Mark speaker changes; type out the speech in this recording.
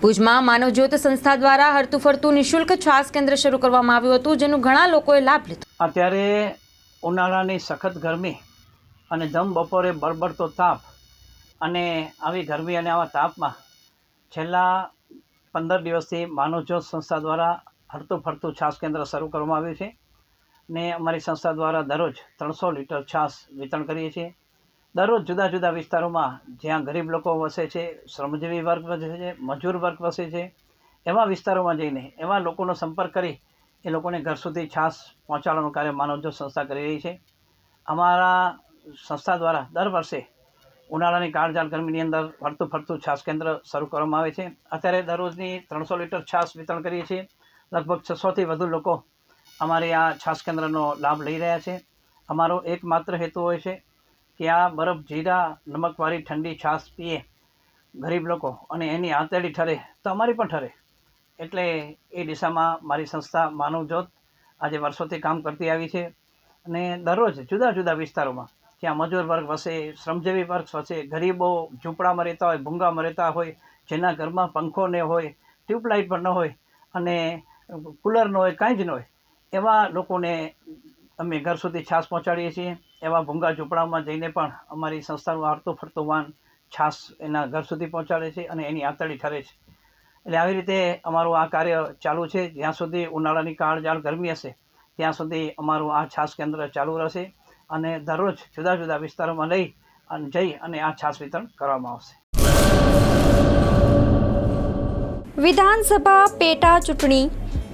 Speaker 1: ભુજમાં માનવજ્યોત સંસ્થા દ્વારા હરતું ફરતું નિઃશુલ્ક છાસ કેન્દ્ર શરૂ કરવામાં આવ્યું હતું, જેનું ઘણા લોકોએ લાભ લીધો.
Speaker 2: અત્યારે ઉનાળાની સખત ગરમી અને ધમ બપોરે બળબડતો તાપ અને આવી ગરમી અને આવા તાપમાં છેલ્લા પંદર દિવસથી માનવજ્યોત સંસ્થા દ્વારા હરતું ફરતું છાસ કેન્દ્ર શરૂ કરવામાં આવ્યું છે ને અમારી સંસ્થા દ્વારા દરરોજ ત્રણસો લીટર છાસ વિતરણ કરીએ છીએ. દરરોજ જુદા જુદા વિસ્તારોમાં જ્યાં ગરીબ લોકો વસે છે, શ્રમજીવી વર્ગ વસે છે, મજૂર વર્ગ વસે છે, એવા વિસ્તારોમાં જઈને, એવા લોકોનો સંપર્ક કરી એ લોકોને ઘર સુધી છાસ પહોંચાડવાનું કાર્ય માનવજો સંસ્થા કરી રહી છે. અમારા સંસ્થા દ્વારા દર વર્ષે ઉનાળાની કાળજાળ ગરમીની અંદર ફરતું ફરતું છાસ કેન્દ્ર શરૂ કરવામાં આવે છે. અત્યારે દરરોજની ત્રણસો લીટર છાસ વિતરણ કરીએ છીએ. લગભગ છસોથી વધુ લોકો અમારી આ છાસ કેન્દ્રનો લાભ લઈ રહ્યા છે. અમારો એકમાત્ર હેતુ હોય છે કે આ બરફ જીરા નમકવાળી ઠંડી છાસ પીએ ગરીબ લોકો અને એની આંતળી ઠરે તો અમારી પણ ઠરે. એટલે એ દિશામાં મારી સંસ્થા માનવજ્યોત આજે વર્ષોથી કામ કરતી આવી છે અને દરરોજ જુદા જુદા વિસ્તારોમાં, જ્યાં મજૂર વર્ગ વસે, શ્રમજીવી વર્ગ વસે, ગરીબો ઝૂંપડામાં રહેતા હોય, ભૂંગામાં રહેતા હોય, જેના ઘરમાં પંખો ન હોય, ટ્યુબલાઇટ પણ ન હોય અને કુલર ન હોય, કાંઈ જ ન હોય, એવા લોકોને અમે ઘર સુધી છાસ પહોંચાડીએ છીએ. એવા ભૂંગા ઝૂંપડામાં જઈને પણ અમારી સંસ્થાનું હારતું ફરતું વાન છાસ એના ઘર સુધી પહોંચાડે છે અને એની આંતળી ઠરે છે. એટલે આવી રીતે અમારું આ કાર્ય ચાલુ છે. જ્યાં સુધી ઉનાળાની કાળજાળ ગરમી હશે, ત્યાં સુધી અમારું આ છાસ કેન્દ્ર ચાલુ રહેશે અને દરરોજ જુદા જુદા વિસ્તારોમાં લઈ અને જઈ અને આ છાસ વિતરણ કરવામાં આવશે.
Speaker 3: વિધાનસભા પેટા ચૂંટણી